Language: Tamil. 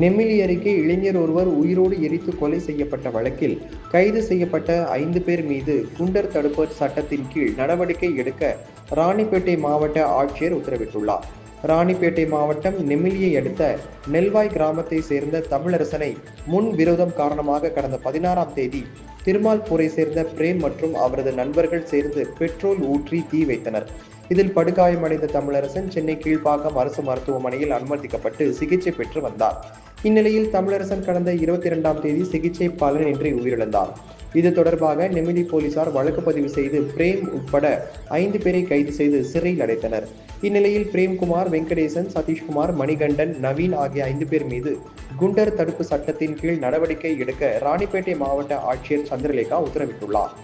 நெமிலி அருகே இளைஞர் ஒருவர் உயிரோடு எரித்து கொலை செய்யப்பட்ட வழக்கில் கைது செய்யப்பட்ட ஐந்து பேர் மீது குண்டர் தடுப்பு சட்டத்தின் கீழ் நடவடிக்கை எடுக்க ராணிப்பேட்டை மாவட்ட ஆட்சியர் உத்தரவிட்டுள்ளார். ராணிப்பேட்டை மாவட்டம் நெமிலியை அடுத்த நெல்வாய் கிராமத்தை சேர்ந்த தமிழரசனை முன் விரோதம் காரணமாக கடந்த பதினாறாம் தேதி திருமால்பூரை சேர்ந்த பிரேம் மற்றும் அவரது நண்பர்கள் சேர்ந்து பெட்ரோல் ஊற்றி தீ வைத்தனர். இதில் படுகாயமடைந்த தமிழரசன் சென்னை கீழ்ப்பாக்கம் அரசு மருத்துவமனையில் அனுமதிக்கப்பட்டு சிகிச்சை பெற்று வந்தார். இந்நிலையில் தமிழரசன் கடந்த இருபத்தி இரண்டாம் தேதி சிகிச்சை பலனின்றி உயிரிழந்தார். இது தொடர்பாக நெமிலி போலீசார் வழக்கு பதிவு செய்து பிரேம் உட்பட ஐந்து பேரை கைது செய்து சிறையில் அடைத்தனர். இந்நிலையில் பிரேம்குமார் வெங்கடேசன் சதீஷ்குமார் மணிகண்டன் நவீன் ஆகிய ஐந்து பேர் மீது குண்டர் தடுப்பு சட்டத்தின் கீழ் நடவடிக்கை எடுக்க ராணிப்பேட்டை மாவட்ட ஆட்சியர் சந்திரலேகா உத்தரவிட்டுள்ளார்.